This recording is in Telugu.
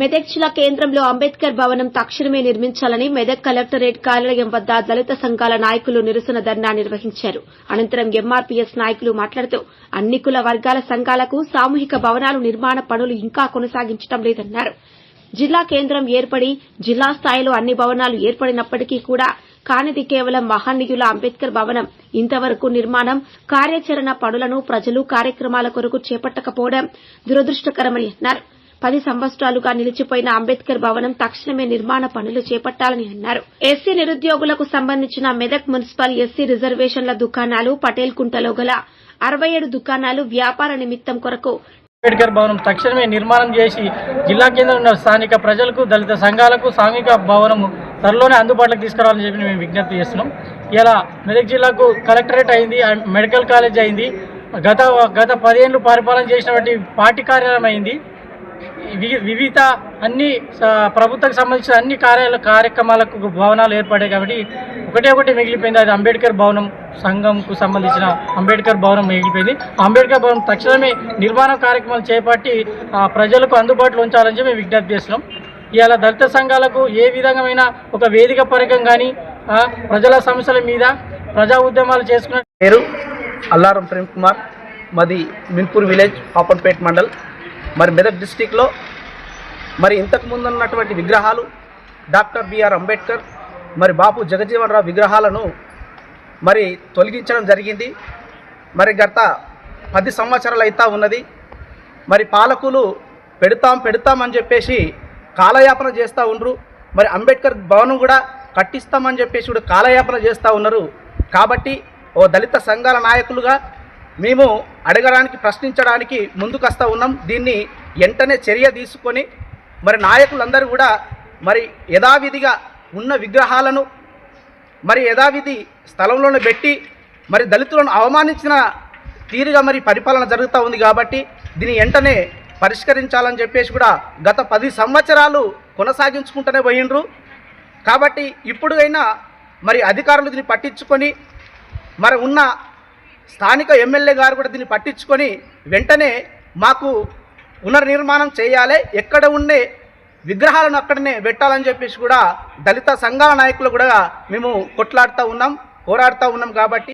మెదక్ జిల్లా కేంద్రంలో అంబేద్కర్ భవనం తక్షణమే నిర్మించాలని మెదక్ కలెక్టరేట్ కార్యాలయం వద్ద దళిత సంఘాల నాయకులు నిరసన ధర్నా నిర్వహించారు. అనంతరం ఎంఆర్పీఎస్ నాయకులు మాట్లాడుతూ అన్ని కుల వర్గాల సంఘాలకు సామూహిక భవనాలు నిర్మాణ పనులు ఇంకా కొనసాగించడం లేదన్నారు. జిల్లా కేంద్రం ఏర్పడి జిల్లా స్థాయిలో అన్ని భవనాలు ఏర్పడినప్పటికీ కూడా కానిది కేవలం మహనీయుల అంబేద్కర్ భవనం ఇంతవరకు నిర్మాణం కార్యాచరణ పనులను ప్రజలు కార్యక్రమాల కొరకు చేపట్టకపోవడం దురదృష్టకరమని అన్నారు. పది సంవత్సరాలుగా నిలిచిపోయిన అంబేద్కర్ భవనం తక్షణమే నిర్మాణ పనులు చేపట్టాలని అన్నారు. ఎస్సీ నిరుద్యోగులకు సంబంధించిన మెదక్ మున్సిపల్ ఎస్సీ రిజర్వేషన్ల దుకాణాలు పటేల్ కుంటలో గల అరవై ఏడు దుకాణాలు వ్యాపార నిమిత్తం కొరకు అంబేద్కర్ భవనం తక్షణమే నిర్మాణం చేసి జిల్లా కేంద్రం ఉన్న స్థానిక ప్రజలకు దళిత సంఘాలకు సాంఘిక భవనం త్వరలోనే అందుబాటులోకి తీసుకురావాలని చెప్పి మేము విజ్ఞప్తి చేస్తున్నాం. ఇలా మెదక్ జిల్లాకు కలెక్టరేట్ అయింది అండ్ మెడికల్ కాలేజ్ అయింది. గత గత పదేళ్ళు పరిపాలన చేసినటువంటి పార్టీ కార్యాలయం అయింది. వివిధ అన్ని ప్రభుత్వకు సంబంధించిన అన్ని కార్యాల కార్యక్రమాలకు భవనాలు ఏర్పడాయి కాబట్టి ఒకటే ఒకటి మిగిలిపోయింది. అది అంబేద్కర్ భవనం సంఘంకు సంబంధించిన అంబేద్కర్ భవనం మిగిలిపోయింది. అంబేద్కర్ భవనం తక్షణమే నిర్మాణ కార్యక్రమాలు చేపట్టి ప్రజలకు అందుబాటులో ఉంచాలని చెప్పి విజ్ఞప్తి చేస్తున్నాం. ఇవాళ దళిత సంఘాలకు ఏ విధమైన ఒక వేదిక పరకం కానీ ప్రజల సమస్యల మీద ప్రజా ఉద్యమాలు చేసుకున్న పేరు అల్లారం ప్రేమ్ కుమార్ మాది మిన్పూర్ విలేజ్ పాపన్పేట్ మండల్. మరి మెదక్ డిస్టిక్లో మరి ఇంతకు ముందు ఉన్నటువంటి విగ్రహాలు డాక్టర్ బిఆర్ అంబేద్కర్ మరి బాపు జగజీవన్ రావు విగ్రహాలను మరి తొలగించడం జరిగింది. మరి గత పది సంవత్సరాలు అయితే ఉన్నది. మరి పాలకులు పెడతాం పెడతాం అని చెప్పేసి కాలయాపన చేస్తూ ఉండరు. మరి అంబేద్కర్ భవనం కూడా కట్టిస్తామని చెప్పేసి కూడా కాలయాపన చేస్తూ ఉన్నారు. కాబట్టి ఓ దళిత సంఘాల నాయకులుగా మేము అడగడానికి ప్రశ్నించడానికి ముందుకొస్తా ఉన్నాం. దీన్ని వెంటనే చర్య తీసుకొని మరి నాయకులందరూ కూడా మరి యథావిధిగా ఉన్న విగ్రహాలను మరి యథావిధి స్థలంలోనే పెట్టి మరి దళితులను అవమానించిన తీరుగా మరి పరిపాలన జరుగుతూ ఉంది కాబట్టి దీన్ని వెంటనే పరిష్కరించాలని చెప్పేసి కూడా గత పది సంవత్సరాలు కొనసాగించుకుంటూనే పోయిండ్రు. కాబట్టి ఇప్పుడైనా మరి అధికారులు దీన్ని పట్టించుకొని మరి ఉన్న స్థానిక ఎమ్మెల్యే గారు కూడా దీన్ని పట్టించుకొని వెంటనే మాకు పునర్నిర్మాణం చేయాలి ఎక్కడ ఉండే విగ్రహాలను అక్కడనే పెట్టాలని చెప్పేసి కూడా దళిత సంఘాల నాయకులు కూడా మేము కొట్లాడుతూ ఉన్నాం పోరాడుతూ ఉన్నాం కాబట్టి